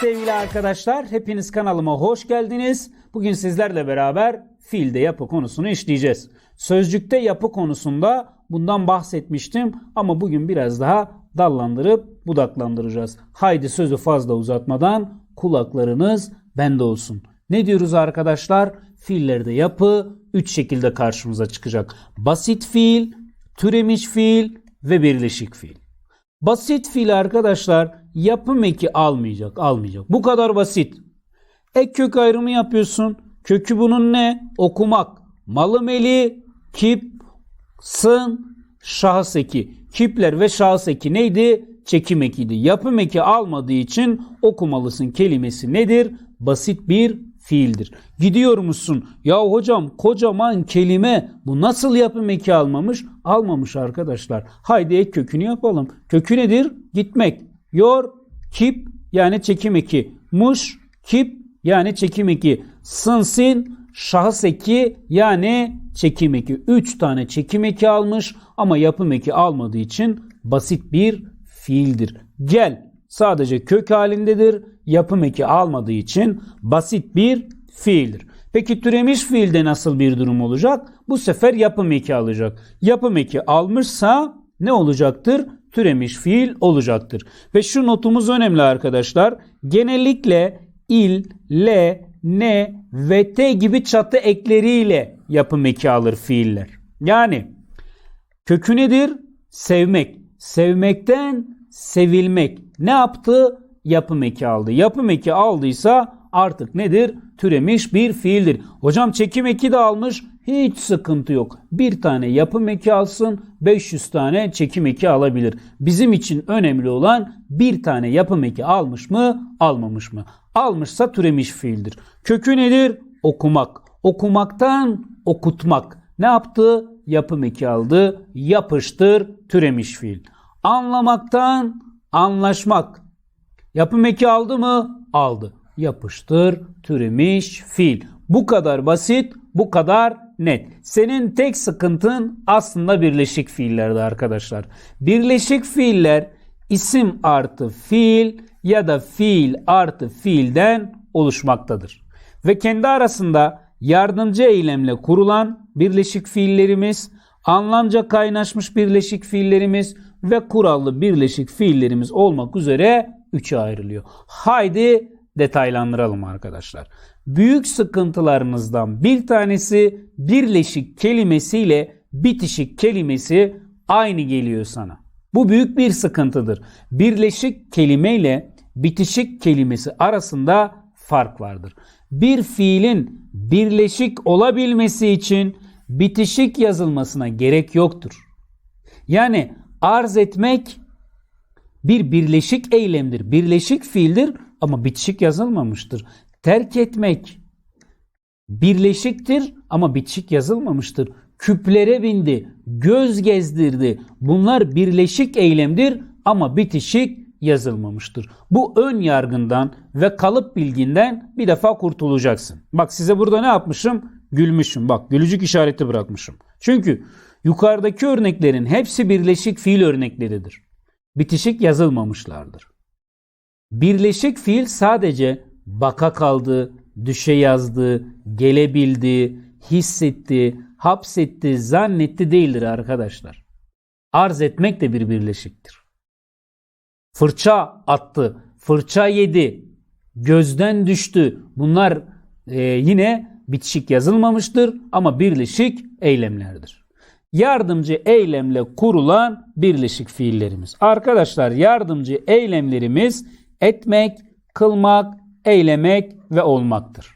sevgili arkadaşlar. Hepiniz kanalıma hoş geldiniz. Bugün sizlerle beraber fiilde yapı konusunu işleyeceğiz. Sözcükte yapı konusunda bundan bahsetmiştim ama bugün biraz daha dallandırıp budaklandıracağız. Haydi sözü fazla uzatmadan kulaklarınız bende olsun. Ne diyoruz arkadaşlar? Fiillerde yapı 3 şekilde karşımıza çıkacak. Basit fiil, türemiş fiil ve birleşik fiil. Basit fiil arkadaşlar yapım eki almayacak, almayacak. Bu kadar basit. Ek kök ayrımı yapıyorsun. Kökü bunun ne? Okumak. Malı meli, kip, sın, şahıs eki. Kipler ve şahıs eki neydi? Çekim ekiydi. Yapım eki almadığı için okumalısın kelimesi nedir? Basit bir fiildir. Gidiyor musun? Ya hocam kocaman kelime bu nasıl yapım eki almamış? Almamış arkadaşlar. Haydi ek kökünü yapalım. Kökü nedir? Gitmek. Yor, kip yani çekim eki. Muş, kip yani çekim eki. Sınsin, şahıs eki yani çekim eki. 3 tane çekim eki almış ama yapım eki almadığı için basit bir fiildir. Gel sadece kök halindedir. Yapım eki almadığı için basit bir fiildir. Peki türemiş fiilde nasıl bir durum olacak? Bu sefer yapım eki alacak. Yapım eki almışsa ne olacaktır? Türemiş fiil olacaktır. Ve şu notumuz önemli arkadaşlar. Genellikle il, le, ne ve te gibi çatı ekleriyle yapım eki alır fiiller. Yani kökü nedir? Sevmek. Sevmekten sevilmek. Ne yaptı? Yapım eki aldı. Yapım eki aldıysa artık nedir? Türemiş bir fiildir. Hocam çekim eki de almış. Hiç sıkıntı yok. Bir tane yapım eki alsın, 500 tane çekim eki alabilir. Bizim için önemli olan bir tane yapım eki almış mı, almamış mı? Almışsa türemiş fiildir. Kökü nedir? Okumak. Okumaktan okutmak. Ne yaptı? Yapım eki aldı. Yapıştır, türemiş fiil. Anlamaktan anlaşmak. Yapım eki aldı mı? Aldı. Yapıştır, türemiş fiil. Bu kadar basit, bu kadar net. Senin tek sıkıntın aslında birleşik fiillerde arkadaşlar. Birleşik fiiller isim artı fiil ya da fiil artı fiilden oluşmaktadır. Ve kendi arasında yardımcı eylemle kurulan birleşik fiillerimiz, anlamca kaynaşmış birleşik fiillerimiz ve kurallı birleşik fiillerimiz olmak üzere üçe ayrılıyor. Haydi detaylandıralım arkadaşlar. Büyük sıkıntılarınızdan bir tanesi birleşik kelimesiyle bitişik kelimesi aynı geliyor sana. Bu büyük bir sıkıntıdır. Birleşik kelimeyle bitişik kelimesi arasında fark vardır. Bir fiilin birleşik olabilmesi için bitişik yazılmasına gerek yoktur. Yani arz etmek bir birleşik eylemdir. Birleşik fiildir ama bitişik yazılmamıştır. Terk etmek birleşiktir ama bitişik yazılmamıştır. Küplere bindi, göz gezdirdi. Bunlar birleşik eylemdir ama bitişik yazılmamıştır. Bu ön yargından ve kalıp bilginden bir defa kurtulacaksın. Bak size burada ne yapmışım? Gülmüşüm. Bak gülücük işareti bırakmışım. Çünkü yukarıdaki örneklerin hepsi birleşik fiil örnekleridir. Bitişik yazılmamışlardır. Birleşik fiil sadece baka kaldı, düşe yazdı, gelebildi, hissetti, hapsetti, zannetti değildir arkadaşlar. Arz etmek de bir birleşiktir. Fırça attı, fırça yedi, gözden düştü. Bunlar e, yine bitişik yazılmamıştır ama birleşik eylemlerdir. Yardımcı eylemle kurulan birleşik fiillerimiz. Arkadaşlar yardımcı eylemlerimiz etmek, kılmak, eylemek ve olmaktır.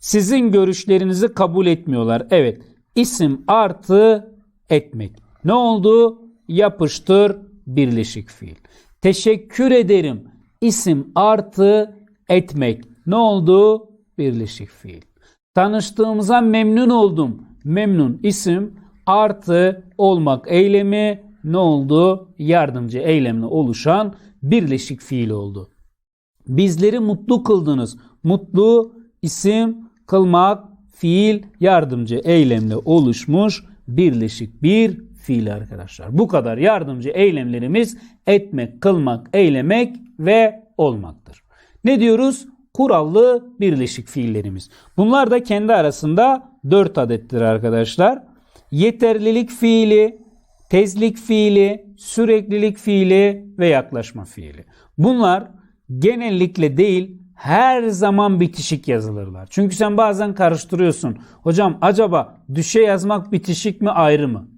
Sizin görüşlerinizi kabul etmiyorlar. Evet, isim artı etmek. Ne oldu? Yapıştır birleşik fiil. Teşekkür ederim. İsim artı etmek. Ne oldu? Birleşik fiil. Tanıştığımıza memnun oldum. Memnun isim artı olmak eylemi ne oldu? Yardımcı eylemle oluşan birleşik fiil oldu. Bizleri mutlu kıldınız. Mutlu isim, kılmak, fiil, yardımcı eylemle oluşmuş birleşik bir fiil arkadaşlar. Bu kadar yardımcı eylemlerimiz etmek, kılmak, eylemek ve olmaktır. Ne diyoruz? Kurallı birleşik fiillerimiz. Bunlar da kendi arasında 4 adettir arkadaşlar. Yeterlilik fiili, tezlik fiili, süreklilik fiili ve yaklaşma fiili. Bunlar genellikle değil her zaman bitişik yazılırlar. Çünkü sen bazen karıştırıyorsun. Hocam acaba düşe yazmak bitişik mi ayrı mı?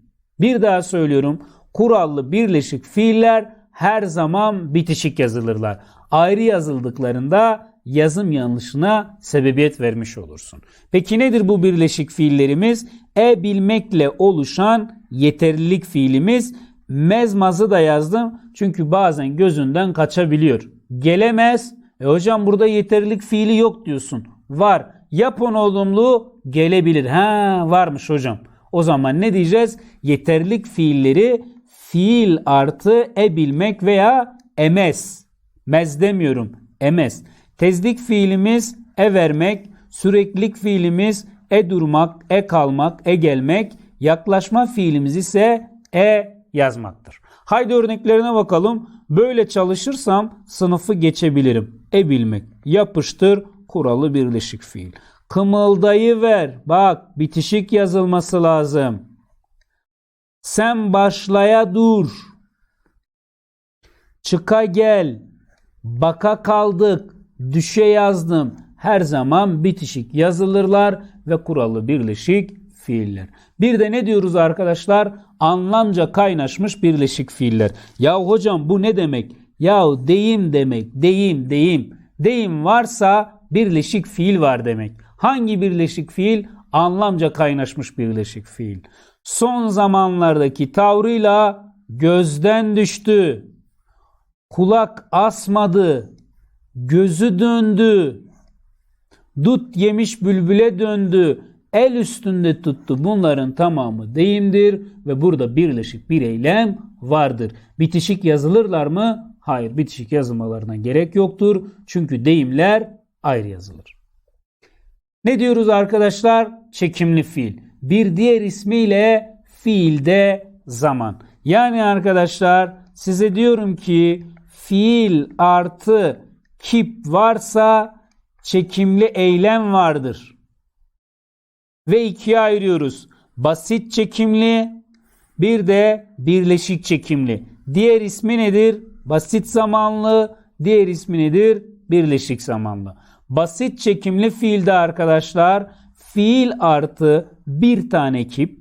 Bir daha söylüyorum. Kurallı birleşik fiiller her zaman bitişik yazılırlar. Ayrı yazıldıklarında yazım yanlışına sebebiyet vermiş olursun. Peki nedir bu birleşik fiillerimiz? E bilmekle oluşan yeterlilik fiilimiz. Mezmazı da yazdım çünkü bazen gözünden kaçabiliyor. Gelemez. E hocam burada yeterlilik fiili yok diyorsun. Var. Yapon olumlu gelebilir. Ha varmış hocam. O zaman ne diyeceğiz? Yeterlilik fiilleri fiil artı e bilmek veya emez. Mez demiyorum. Emez. Tezlik fiilimiz e vermek, süreklilik fiilimiz e durmak, e kalmak, e gelmek, yaklaşma fiilimiz ise e yazmaktır. Haydi örneklerine bakalım. Böyle çalışırsam sınıfı geçebilirim. E bilmek, yapıştır, kuralı birleşik fiil. Kımıldayı ver. Bak bitişik yazılması lazım. Sen başlaya dur. Çıka gel. Baka kaldık. Düşe yazdım. Her zaman bitişik yazılırlar ve kuralı birleşik fiiller. Bir de ne diyoruz arkadaşlar? Anlamca kaynaşmış birleşik fiiller. Ya hocam bu ne demek? Ya deyim demek. Deyim, deyim. Deyim varsa birleşik fiil var demek. Hangi birleşik fiil? Anlamca kaynaşmış birleşik fiil. Son zamanlardaki tavrıyla gözden düştü. Kulak asmadı. Gözü döndü. Dut yemiş bülbüle döndü. El üstünde tuttu. Bunların tamamı deyimdir ve burada birleşik bir eylem vardır. Bitişik yazılırlar mı? Hayır, bitişik yazılmalarına gerek yoktur. Çünkü deyimler ayrı yazılır. Ne diyoruz arkadaşlar? Çekimli fiil. Bir diğer ismiyle fiilde zaman. Yani arkadaşlar size diyorum ki fiil artı kip varsa çekimli eylem vardır. Ve ikiye ayırıyoruz. Basit çekimli bir de birleşik çekimli. Diğer ismi nedir? Basit zamanlı. Diğer ismi nedir? Birleşik zamanlı. Basit çekimli fiilde arkadaşlar fiil artı bir tane kip.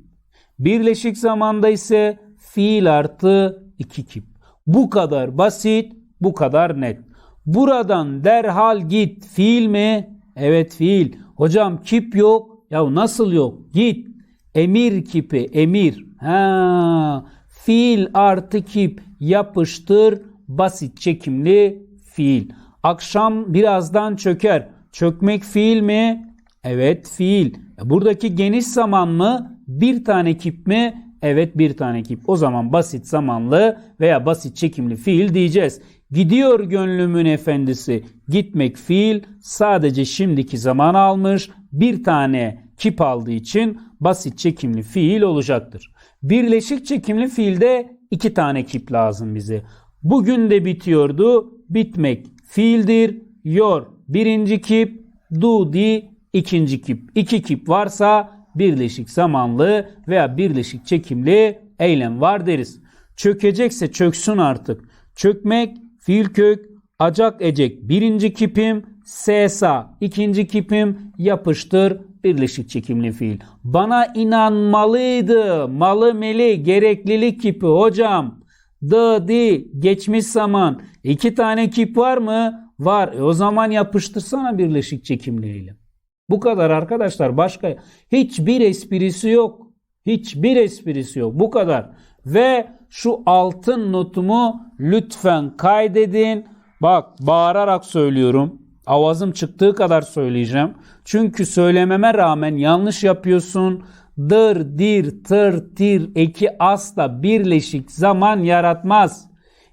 Birleşik zamanda ise fiil artı iki kip. Bu kadar basit, bu kadar net. Buradan derhal git fiil mi? Evet fiil. Hocam kip yok. Ya nasıl yok? Git. Emir kipi, emir. Ha, fiil artı kip yapıştır basit çekimli fiil. Akşam birazdan çöker. Çökmek fiil mi? Evet fiil. Buradaki geniş zaman mı? Bir tane kip mi? Evet bir tane kip. O zaman basit zamanlı veya basit çekimli fiil diyeceğiz. Gidiyor gönlümün efendisi. Gitmek fiil sadece şimdiki zaman almış. Bir tane kip aldığı için basit çekimli fiil olacaktır. Birleşik çekimli fiilde iki tane kip lazım bize. Bugün de bitiyordu. Bitmek fiildir. Yor birinci kip, do di ikinci kip. İki kip varsa birleşik zamanlı veya birleşik çekimli eylem var deriz. Çökecekse çöksün artık. Çökmek fiil kök, acak ecek birinci kipim, sesa ikinci kipim yapıştır birleşik çekimli fiil. Bana inanmalıydı. Malı meli gereklilik kipi hocam. The, di, geçmiş zaman. İki tane kip var mı? Var. E o zaman yapıştırsana birleşik çekimli eylem. Bu kadar arkadaşlar. Başka hiçbir esprisi yok. Hiçbir esprisi yok. Bu kadar. Ve şu altın notumu lütfen kaydedin. Bak bağırarak söylüyorum. Avazım çıktığı kadar söyleyeceğim. Çünkü söylememe rağmen yanlış yapıyorsun. Dır, dir, tır, tir eki asla birleşik zaman yaratmaz.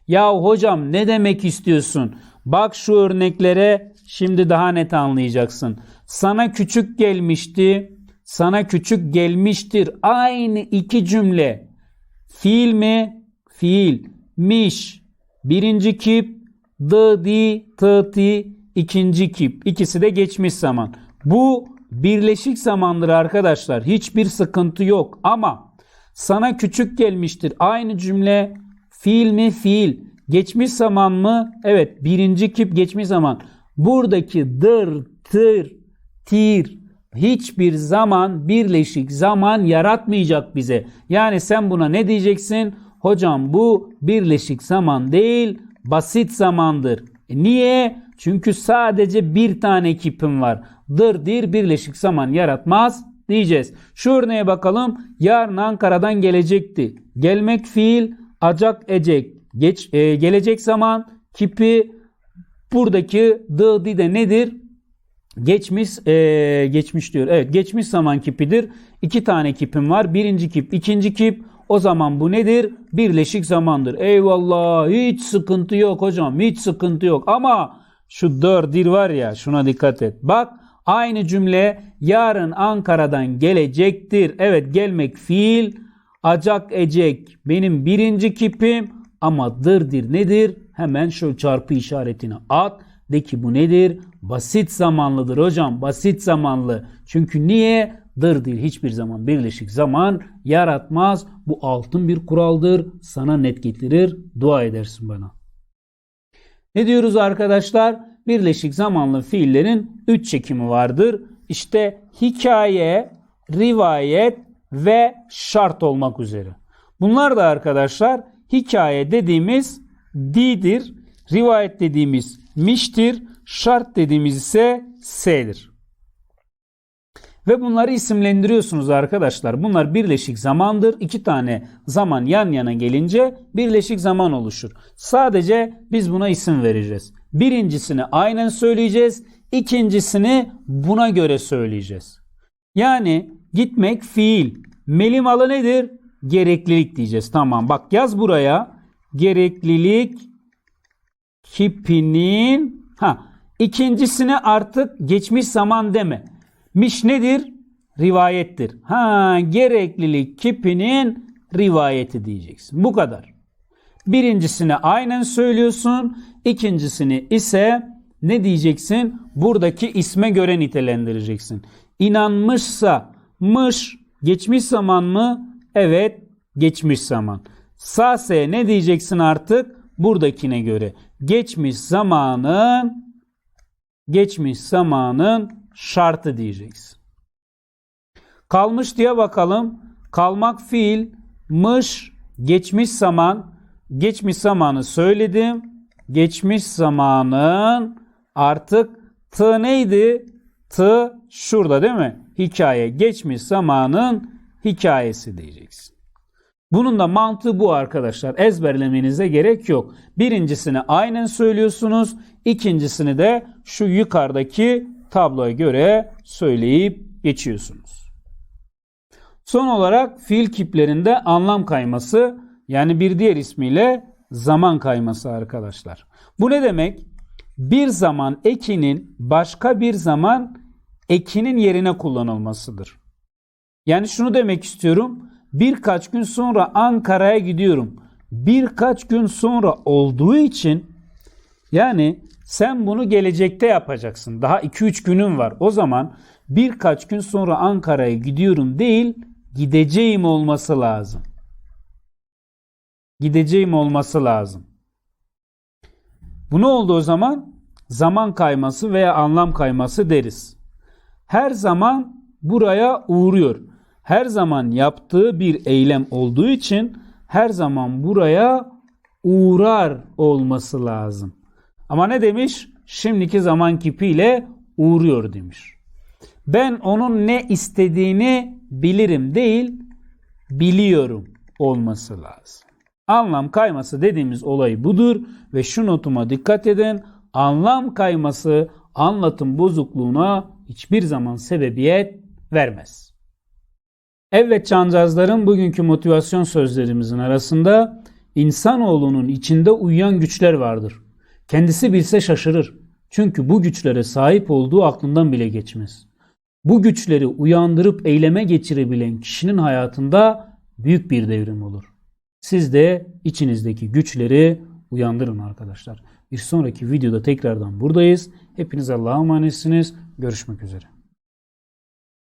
Ya hocam ne demek istiyorsun? Bak şu örneklere şimdi daha net anlayacaksın. Sana küçük gelmişti, sana küçük gelmiştir. Aynı iki cümle. Fiil mi? Fiil. Miş. Birinci kip. D, di, t, ti. ikinci kip. İkisi de geçmiş zaman. Bu birleşik zamandır arkadaşlar. Hiçbir sıkıntı yok ama sana küçük gelmiştir. Aynı cümle fiil mi fiil. Geçmiş zaman mı? Evet birinci kip geçmiş zaman. Buradaki dır, tır, tir hiçbir zaman birleşik zaman yaratmayacak bize. Yani sen buna ne diyeceksin? Hocam bu birleşik zaman değil basit zamandır. E niye? Çünkü sadece bir tane kipim var. Dır dir birleşik zaman yaratmaz diyeceğiz. Şu örneğe bakalım. Yarın Ankara'dan gelecekti. Gelmek fiil, acak ecek. Geç, e, gelecek zaman kipi buradaki dı di de nedir? Geçmiş e, geçmiş diyor. Evet geçmiş zaman kipidir. İki tane kipim var. Birinci kip, ikinci kip. O zaman bu nedir? Birleşik zamandır. Eyvallah hiç sıkıntı yok hocam. Hiç sıkıntı yok. Ama şu dördir var ya şuna dikkat et. Bak aynı cümle yarın Ankara'dan gelecektir. Evet gelmek fiil. Acak ecek benim birinci kipim. Ama dırdir nedir? Hemen şu çarpı işaretini at. De ki bu nedir? Basit zamanlıdır hocam. Basit zamanlı. Çünkü niye? Dır değil hiçbir zaman birleşik zaman yaratmaz. Bu altın bir kuraldır. Sana net getirir. Dua edersin bana. Ne diyoruz arkadaşlar? Birleşik zamanlı fiillerin 3 çekimi vardır. İşte hikaye, rivayet ve şart olmak üzere. Bunlar da arkadaşlar hikaye dediğimiz di'dir. Rivayet dediğimiz miştir. Şart dediğimiz ise s'dir. Ve bunları isimlendiriyorsunuz arkadaşlar. Bunlar birleşik zamandır. İki tane zaman yan yana gelince birleşik zaman oluşur. Sadece biz buna isim vereceğiz. Birincisini aynen söyleyeceğiz. İkincisini buna göre söyleyeceğiz. Yani gitmek fiil. Melimalı nedir? Gereklilik diyeceğiz. Tamam bak yaz buraya. Gereklilik kipinin ha ikincisine artık geçmiş zaman deme. Miş nedir? Rivayettir. Ha gereklilik kipinin rivayeti diyeceksin. Bu kadar. Birincisini aynen söylüyorsun. ikincisini ise ne diyeceksin? Buradaki isme göre nitelendireceksin. İnanmışsa mış geçmiş zaman mı? Evet geçmiş zaman. Sase ne diyeceksin artık? Buradakine göre. Geçmiş zamanın geçmiş zamanın şartı diyeceksin. Kalmış diye bakalım. Kalmak fiil, mış, geçmiş zaman, geçmiş zamanı söyledim. Geçmiş zamanın artık t neydi? T şurada değil mi? Hikaye. Geçmiş zamanın hikayesi diyeceksin. Bunun da mantığı bu arkadaşlar. Ezberlemenize gerek yok. Birincisini aynen söylüyorsunuz. İkincisini de şu yukarıdaki tabloya göre söyleyip geçiyorsunuz. Son olarak fiil kiplerinde anlam kayması yani bir diğer ismiyle zaman kayması arkadaşlar. Bu ne demek? Bir zaman ekinin başka bir zaman ekinin yerine kullanılmasıdır. Yani şunu demek istiyorum. Birkaç gün sonra Ankara'ya gidiyorum. Birkaç gün sonra olduğu için yani sen bunu gelecekte yapacaksın. Daha 2-3 günün var. O zaman birkaç gün sonra Ankara'ya gidiyorum değil, gideceğim olması lazım. Gideceğim olması lazım. Bu ne oldu o zaman? Zaman kayması veya anlam kayması deriz. Her zaman buraya uğruyor. Her zaman yaptığı bir eylem olduğu için her zaman buraya uğrar olması lazım. Ama ne demiş? Şimdiki zaman kipiyle uğruyor demiş. Ben onun ne istediğini bilirim değil, biliyorum olması lazım. Anlam kayması dediğimiz olay budur ve şu notuma dikkat edin. Anlam kayması anlatım bozukluğuna hiçbir zaman sebebiyet vermez. Evet cancağızlarım bugünkü motivasyon sözlerimizin arasında insanoğlunun içinde uyuyan güçler vardır. Kendisi bilse şaşırır. Çünkü bu güçlere sahip olduğu aklından bile geçmez. Bu güçleri uyandırıp eyleme geçirebilen kişinin hayatında büyük bir devrim olur. Siz de içinizdeki güçleri uyandırın arkadaşlar. Bir sonraki videoda tekrardan buradayız. Hepiniz Allah'a emanetsiniz. Görüşmek üzere.